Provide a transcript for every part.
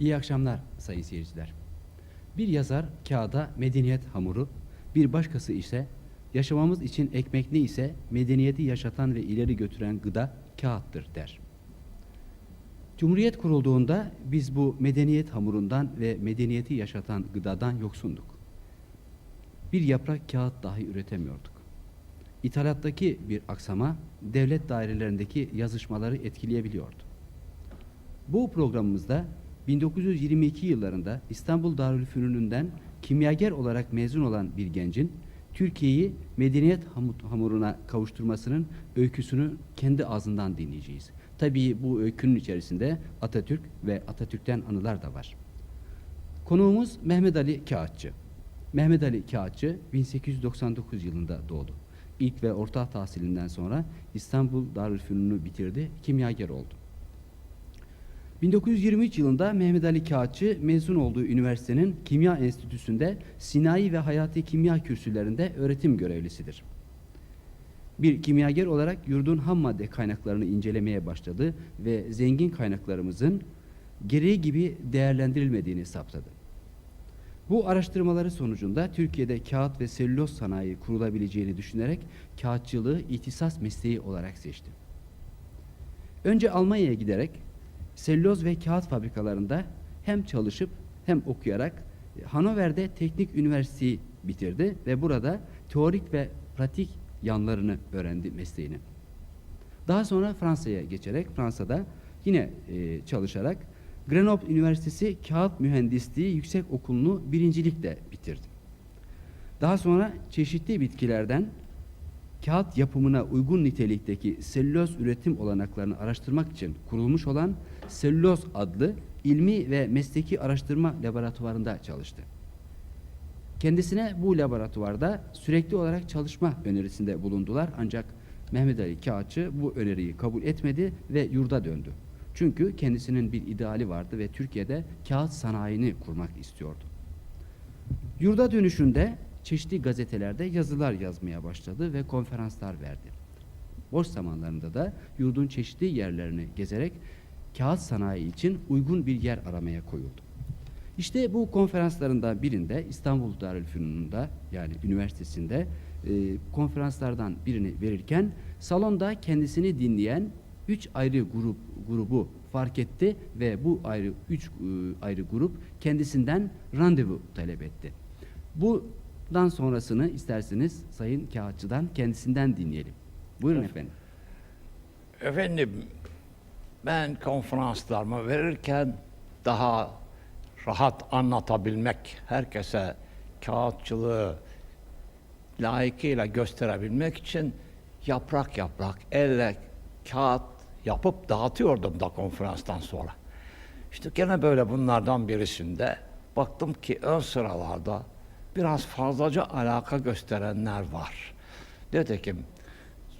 İyi akşamlar sayın seyirciler. Bir yazar kağıda medeniyet hamuru, bir başkası ise yaşamamız için ekmek ne ise medeniyeti yaşatan ve ileri götüren gıda kağıttır der. Cumhuriyet kurulduğunda biz bu medeniyet hamurundan ve medeniyeti yaşatan gıdadan yoksunduk. Bir yaprak kağıt dahi üretemiyorduk. İthalattaki bir aksama devlet dairelerindeki yazışmaları etkileyebiliyordu. Bu programımızda 1922 yıllarında İstanbul Darülfünun'dan kimyager olarak mezun olan bir gencin Türkiye'yi medeniyet hamu- hamuruna kavuşturmasının öyküsünü kendi ağzından dinleyeceğiz. Tabii bu öykünün içerisinde Atatürk ve Atatürk'ten anılar da var. Konuğumuz Mehmet Ali Kağıtçı. Mehmet Ali Kağıtçı 1899 yılında doğdu. İlk ve orta tahsilinden sonra İstanbul Darülfünun'u bitirdi, kimyager oldu. 1923 yılında Mehmet Ali Kağıtçı mezun olduğu üniversitenin Kimya Enstitüsü'nde sinayi ve hayati kimya kürsülerinde öğretim görevlisidir. Bir kimyager olarak yurdun ham madde kaynaklarını incelemeye başladı ve zengin kaynaklarımızın gereği gibi değerlendirilmediğini saptadı. Bu araştırmaları sonucunda Türkiye'de kağıt ve selüloz sanayi kurulabileceğini düşünerek kağıtçılığı ihtisas mesleği olarak seçti. Önce Almanya'ya giderek selüloz ve kağıt fabrikalarında hem çalışıp hem okuyarak e, Hanover'de Teknik Üniversiteyi bitirdi ve burada teorik ve pratik yanlarını öğrendi mesleğini. Daha sonra Fransa'ya geçerek Fransa'da yine e, çalışarak Grenoble Üniversitesi Kağıt Mühendisliği Yüksek Okulu'nu birincilikle bitirdi. Daha sonra çeşitli bitkilerden kağıt yapımına uygun nitelikteki selüloz üretim olanaklarını araştırmak için kurulmuş olan Selüloz adlı ilmi ve mesleki araştırma laboratuvarında çalıştı. Kendisine bu laboratuvarda sürekli olarak çalışma önerisinde bulundular ancak Mehmet Ali Kağıtçı bu öneriyi kabul etmedi ve yurda döndü. Çünkü kendisinin bir ideali vardı ve Türkiye'de kağıt sanayini kurmak istiyordu. Yurda dönüşünde çeşitli gazetelerde yazılar yazmaya başladı ve konferanslar verdi. Boş zamanlarında da yurdun çeşitli yerlerini gezerek kağıt sanayi için uygun bir yer aramaya koyuldu. İşte bu konferanslarından birinde İstanbul Darülfünun'da yani üniversitesinde e, konferanslardan birini verirken salonda kendisini dinleyen üç ayrı grup grubu fark etti ve bu ayrı üç e, ayrı grup kendisinden randevu talep etti. Bundan sonrasını isterseniz Sayın Kağıtçı'dan kendisinden dinleyelim. Buyurun efendim. Efendim, ben konferanslarımı verirken daha rahat anlatabilmek, herkese kağıtçılığı layıkıyla gösterebilmek için yaprak yaprak elle kağıt yapıp dağıtıyordum da konferanstan sonra. İşte gene böyle bunlardan birisinde baktım ki ön sıralarda biraz fazlaca alaka gösterenler var. Nitekim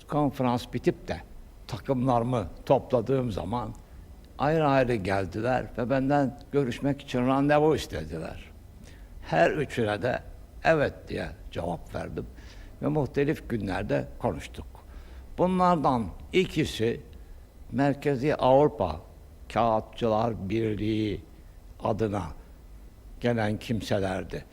konferans bitip de takımlarımı topladığım zaman ayrı ayrı geldiler ve benden görüşmek için randevu istediler. Her üçüne de evet diye cevap verdim ve muhtelif günlerde konuştuk. Bunlardan ikisi Merkezi Avrupa Kağıtçılar Birliği adına gelen kimselerdi.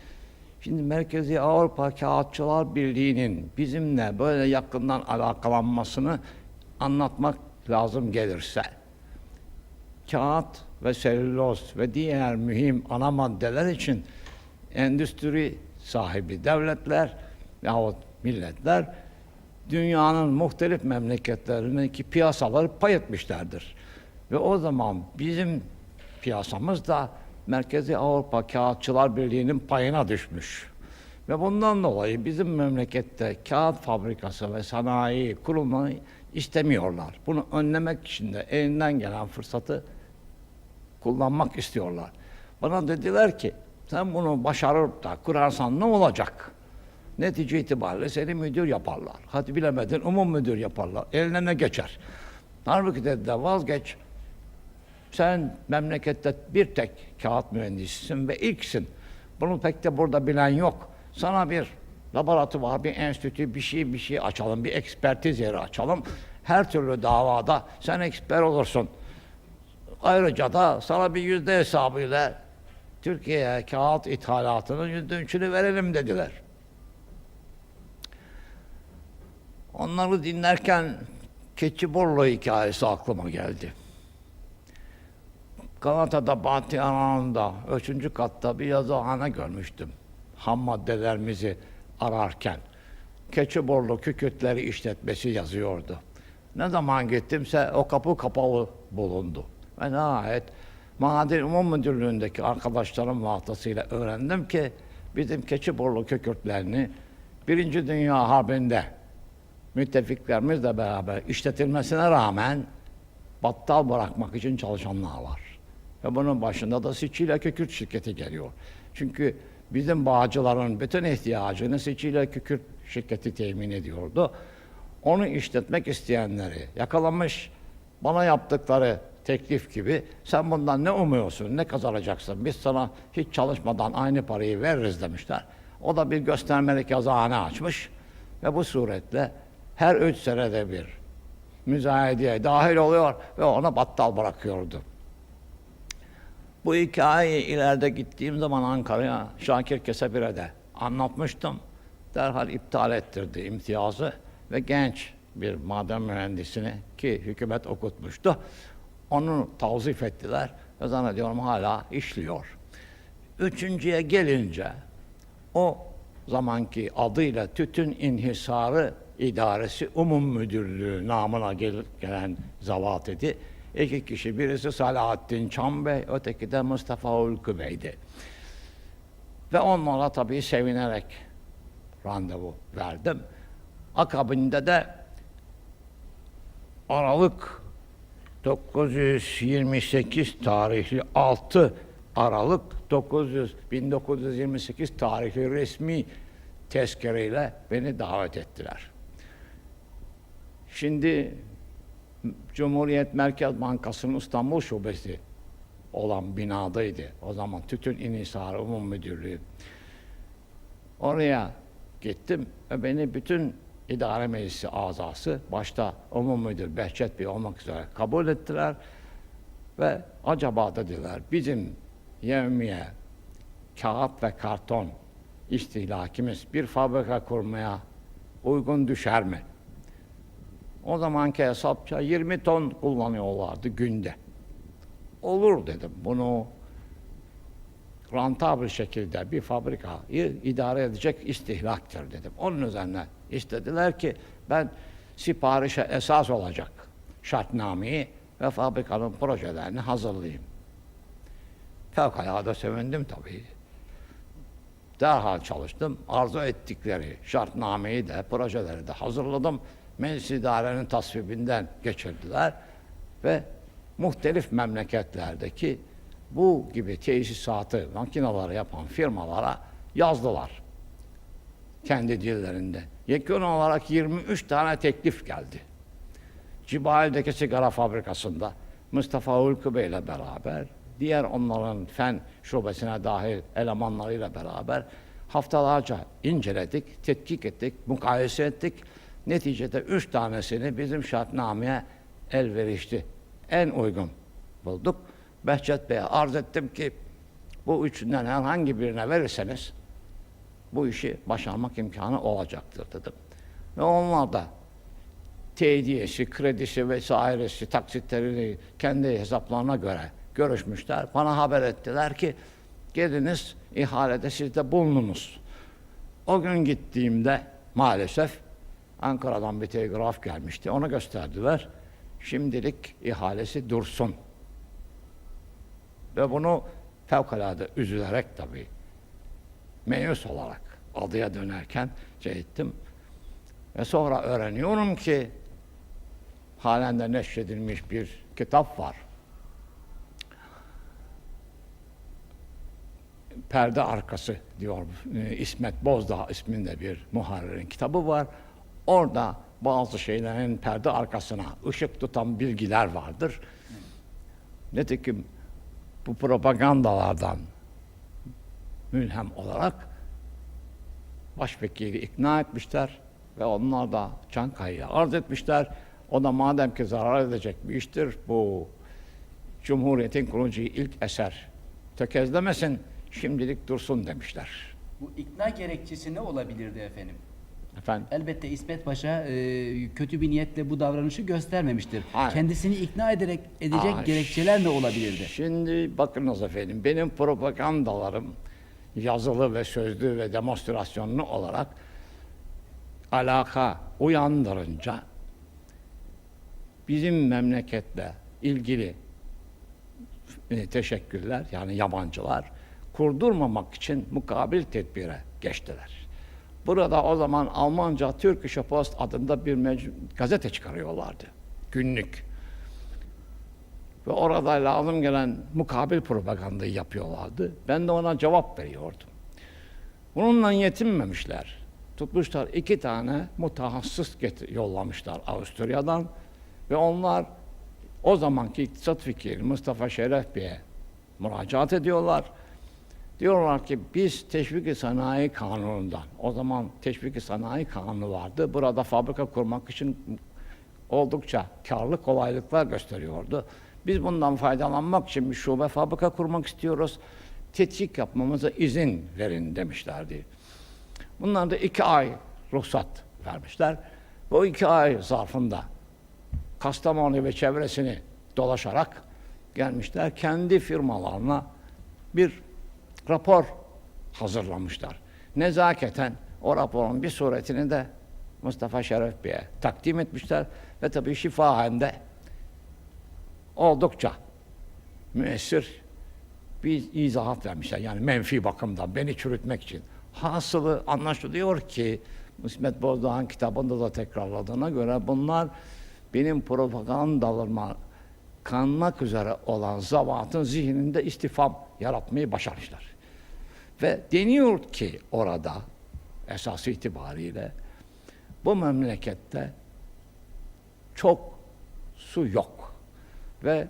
Şimdi Merkezi Avrupa Kağıtçılar Birliği'nin bizimle böyle yakından alakalanmasını anlatmak lazım gelirse, kağıt ve selüloz ve diğer mühim ana maddeler için endüstri sahibi devletler yahut milletler dünyanın muhtelif memleketlerindeki piyasaları pay etmişlerdir. Ve o zaman bizim piyasamız da Merkezi Avrupa Kağıtçılar Birliği'nin payına düşmüş. Ve bundan dolayı bizim memlekette kağıt fabrikası ve sanayi kurulmayı istemiyorlar. Bunu önlemek için de elinden gelen fırsatı kullanmak istiyorlar. Bana dediler ki sen bunu başarıp da kurarsan ne olacak? Netice itibariyle seni müdür yaparlar. Hadi bilemedin umum müdür yaparlar. Eline ne geçer? Halbuki dediler vazgeç. Sen memlekette bir tek kağıt mühendisisin ve ilksin. Bunu pek de burada bilen yok. Sana bir laboratuvar, bir enstitü, bir şey bir şey açalım, bir ekspertiz yeri açalım. Her türlü davada sen eksper olursun. Ayrıca da sana bir yüzde hesabıyla Türkiye'ye kağıt ithalatının yüzde üçünü verelim dediler. Onları dinlerken Keçiborlu hikayesi aklıma geldi. Galata'da Bahtiyar Hanı'nda üçüncü katta bir yazıhane görmüştüm. Ham maddelerimizi ararken. Keçiborlu Kükürtleri işletmesi yazıyordu. Ne zaman gittimse o kapı kapalı bulundu. Ve nihayet Maden Umum Müdürlüğü'ndeki arkadaşlarım vasıtasıyla öğrendim ki bizim Keçiborlu Kükürtlerini Birinci Dünya Harbi'nde müttefiklerimizle beraber işletilmesine rağmen battal bırakmak için çalışanlar var. Ve bunun başında da Sicilya Kükürt şirketi geliyor. Çünkü bizim bağcıların bütün ihtiyacını Sicilya Kükürt şirketi temin ediyordu. Onu işletmek isteyenleri yakalamış, bana yaptıkları teklif gibi sen bundan ne umuyorsun, ne kazanacaksın, biz sana hiç çalışmadan aynı parayı veririz demişler. O da bir göstermelik yazıhane açmış ve bu suretle her üç senede bir müzayedeye dahil oluyor ve ona battal bırakıyordu. Bu hikayeyi ileride gittiğim zaman Ankara'ya Şakir Kesebir'e de anlatmıştım. Derhal iptal ettirdi imtiyazı ve genç bir maden mühendisini ki hükümet okutmuştu. Onu tavzif ettiler ve zannediyorum hala işliyor. Üçüncüye gelince o zamanki adıyla Tütün İnhisarı İdaresi Umum Müdürlüğü namına gel- gelen zavat idi. İki kişi, birisi Salahattin Çam öteki de Mustafa Ulku Bey'di. Ve onlara tabii sevinerek randevu verdim. Akabinde de Aralık 928 tarihli 6 Aralık 900 1928 tarihli resmi tezkereyle beni davet ettiler. Şimdi Cumhuriyet Merkez Bankası'nın İstanbul Şubesi olan binadaydı. O zaman Tütün İnhisarı Umum Müdürlüğü. Oraya gittim ve beni bütün idare meclisi azası başta umum müdür Behçet Bey olmak üzere kabul ettiler ve acaba dediler bizim yevmiye kağıt ve karton istihlakimiz bir fabrika kurmaya uygun düşer mi? O zamanki hesapça 20 ton kullanıyorlardı günde. Olur dedim bunu rantabl şekilde bir fabrikayı idare edecek istihlaktır dedim. Onun üzerine istediler ki ben siparişe esas olacak şartnameyi ve fabrikanın projelerini hazırlayayım. Fevkalade sevindim tabii. Derhal çalıştım. Arzu ettikleri şartnameyi de, projeleri de hazırladım. Meclis idarenin tasvibinden geçirdiler ve muhtelif memleketlerdeki bu gibi tesisatı, makinaları yapan firmalara yazdılar. Kendi dillerinde. Yekun olarak 23 tane teklif geldi. Cibali'deki sigara fabrikasında Mustafa Ulku Bey ile beraber, diğer onların fen şubesine dahil elemanlarıyla beraber haftalarca inceledik, tetkik ettik, mukayese ettik. Neticede üç tanesini bizim şartnameye elverişli, en uygun bulduk. Behçet Bey'e arz ettim ki bu üçünden herhangi birine verirseniz bu işi başarmak imkanı olacaktır dedim. Ve onlar da tediyesi, kredisi vesairesi, taksitlerini kendi hesaplarına göre görüşmüşler. Bana haber ettiler ki geliniz ihalede siz de bulununuz. O gün gittiğimde maalesef Ankara'dan bir telgraf gelmişti. Onu gösterdiler. Şimdilik ihalesi dursun. Ve bunu fevkalade üzülerek tabii meyus olarak adıya dönerken şey. Ve sonra öğreniyorum ki halen de neşredilmiş bir kitap var. Perde Arkası diyor e, İsmet Bozdağ isminde bir muharririn kitabı var. Orada bazı şeylerin perde arkasına ışık tutan bilgiler vardır. Nitekim bu propagandalardan mülhem olarak başvekili ikna etmişler ve onlar da Çankaya'ya arz etmişler. O da madem ki zarar edecek bir iştir bu Cumhuriyet'in kurucu ilk eser. Tökezlemesin, şimdilik dursun demişler. Bu ikna gerekçesi ne olabilirdi efendim? Efendim, Elbette İsmet Paşa e, kötü bir niyetle bu davranışı göstermemiştir. Hayır. Kendisini ikna ederek edecek Aa, gerekçeler ne olabilirdi? Şimdi bakınız efendim, benim propagandalarım yazılı ve sözlü ve demonstrasyonlu olarak alaka uyandırınca bizim memleketle ilgili e, teşekkürler yani yabancılar kurdurmamak için mukabil tedbire geçtiler. Burada o zaman Almanca Türkische Post adında bir gazete çıkarıyorlardı. Günlük. Ve orada lazım gelen mukabil propagandayı yapıyorlardı. Ben de ona cevap veriyordum. Bununla yetinmemişler. Tutmuşlar iki tane mutahassıs getir- yollamışlar Avusturya'dan ve onlar o zamanki iktisat fikri Mustafa Şeref Bey'e müracaat ediyorlar. Diyorlar ki biz teşvik-i sanayi kanunundan, o zaman teşvik-i sanayi kanunu vardı. Burada fabrika kurmak için oldukça karlı kolaylıklar gösteriyordu. Biz bundan faydalanmak için bir şube fabrika kurmak istiyoruz. Tetkik yapmamıza izin verin demişlerdi. Bunlar da iki ay ruhsat vermişler. Bu iki ay zarfında Kastamonu ve çevresini dolaşarak gelmişler. Kendi firmalarına bir rapor hazırlamışlar. Nezaketen o raporun bir suretini de Mustafa Şeref Bey'e takdim etmişler ve tabii şifahen de oldukça müessir bir izahat vermişler. Yani menfi bakımdan beni çürütmek için. Hasılı anlaşılıyor ki İsmet Bozdoğan kitabında da tekrarladığına göre bunlar benim propagandalarıma kanmak üzere olan zavatın zihninde istifam yaratmayı başarmışlar. Ve deniyor ki orada esas itibariyle bu memlekette çok su yok. Ve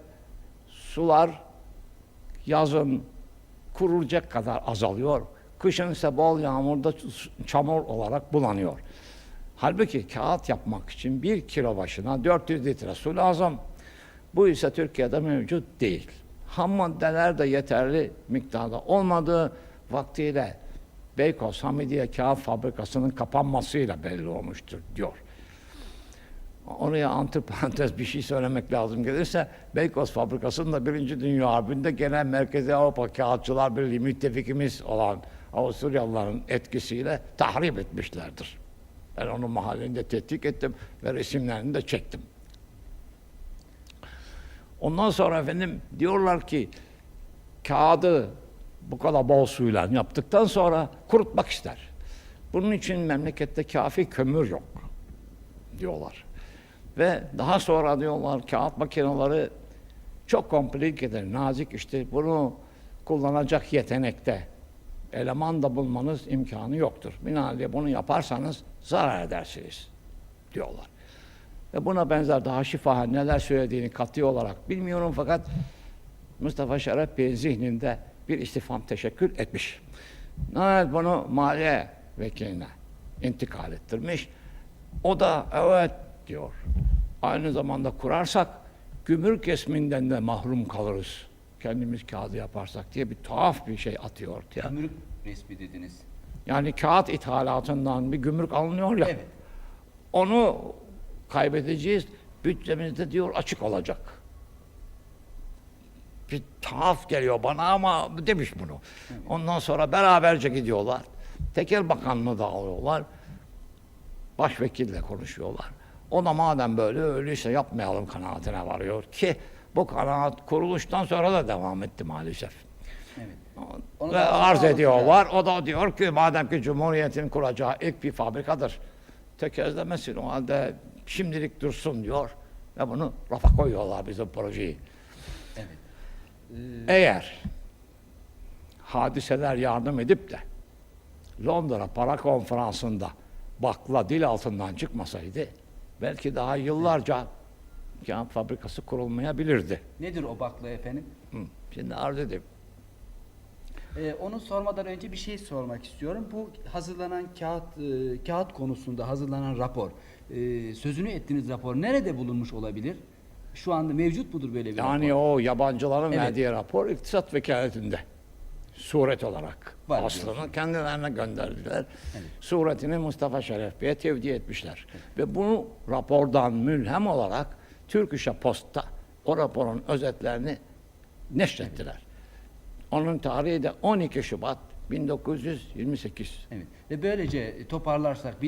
sular yazın kurulacak kadar azalıyor. Kışın ise bol yağmurda çamur olarak bulanıyor. Halbuki kağıt yapmak için bir kilo başına 400 litre su lazım. Bu ise Türkiye'de mevcut değil. Ham maddeler de yeterli miktarda olmadığı vaktiyle Beykoz Hamidiye Kağıt Fabrikası'nın kapanmasıyla belli olmuştur diyor. Oraya antiparantez bir şey söylemek lazım gelirse Beykoz Fabrikası'nın da Birinci Dünya Harbi'nde genel Merkezi Avrupa Kağıtçılar Birliği müttefikimiz olan Avusturyalıların etkisiyle tahrip etmişlerdir. Ben onun mahallinde tetkik ettim ve resimlerini de çektim. Ondan sonra efendim diyorlar ki kağıdı bu kadar bol suyla yaptıktan sonra kurutmak ister. Bunun için memlekette kafi kömür yok diyorlar. Ve daha sonra diyorlar kağıt makineleri çok komplikedir, nazik işte bunu kullanacak yetenekte eleman da bulmanız imkanı yoktur. Binaenaleyh bunu yaparsanız zarar edersiniz diyorlar. Ve buna benzer daha şifahen neler söylediğini katı olarak bilmiyorum fakat Mustafa Şeref Bey'in zihninde bir istifam teşekkür etmiş. Nihayet bunu maliye vekiline intikal ettirmiş. O da evet diyor. Aynı zamanda kurarsak gümrük kesiminden de mahrum kalırız. Kendimiz kağıdı yaparsak diye bir tuhaf bir şey atıyor ortaya. Kömürlük resmi dediniz. Yani kağıt ithalatından bir gümrük alınıyor ya. Evet. Onu kaybedeceğiz. Bütçemizde diyor açık olacak. Bir tuhaf geliyor bana ama demiş bunu. Ondan sonra beraberce gidiyorlar. Tekel Bakanlığı da alıyorlar. Başvekille konuşuyorlar. O da madem böyle öyleyse yapmayalım kanaatine varıyor ki bu kanaat kuruluştan sonra da devam etti maalesef. Evet. Onu Ve arz ediyorlar. O da diyor ki madem ki Cumhuriyet'in kuracağı ilk bir fabrikadır. Tökezlemesin o halde şimdilik dursun diyor. Ve bunu rafa koyuyorlar bizim projeyi. Eğer hadiseler yardım edip de Londra para konferansında bakla dil altından çıkmasaydı belki daha yıllarca kağıt fabrikası kurulmayabilirdi. Nedir o bakla efendim? Hı. Şimdi arz edeyim. Ee, onu sormadan önce bir şey sormak istiyorum. Bu hazırlanan kağıt e, kağıt konusunda hazırlanan rapor, e, sözünü ettiğiniz rapor nerede bulunmuş olabilir? Şu anda mevcut mudur böyle bir Yani rapor? o yabancıların Evet. verdiği rapor iktisat vekaletinde. Suret olarak. Var Aslını kendilerine gönderdiler. Suretini Mustafa Şeref Bey'e tevdi etmişler. Ve bunu rapordan mülhem olarak Türk İş'e Post'ta o raporun özetlerini neşrettiler. Onun tarihi de 12 Şubat 1928. Evet. Ve böylece toparlarsak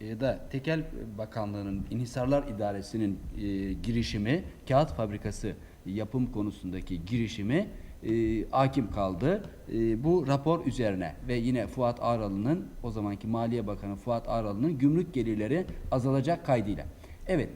1929'da Tekel Bakanlığı'nın İnhisarlar İdaresi'nin e, girişimi, kağıt fabrikası yapım konusundaki girişimi e, hakim kaldı. E, bu rapor üzerine ve yine Fuat Ağralı'nın o zamanki Maliye Bakanı Fuat Ağralı'nın gümrük gelirleri azalacak kaydıyla. Evet.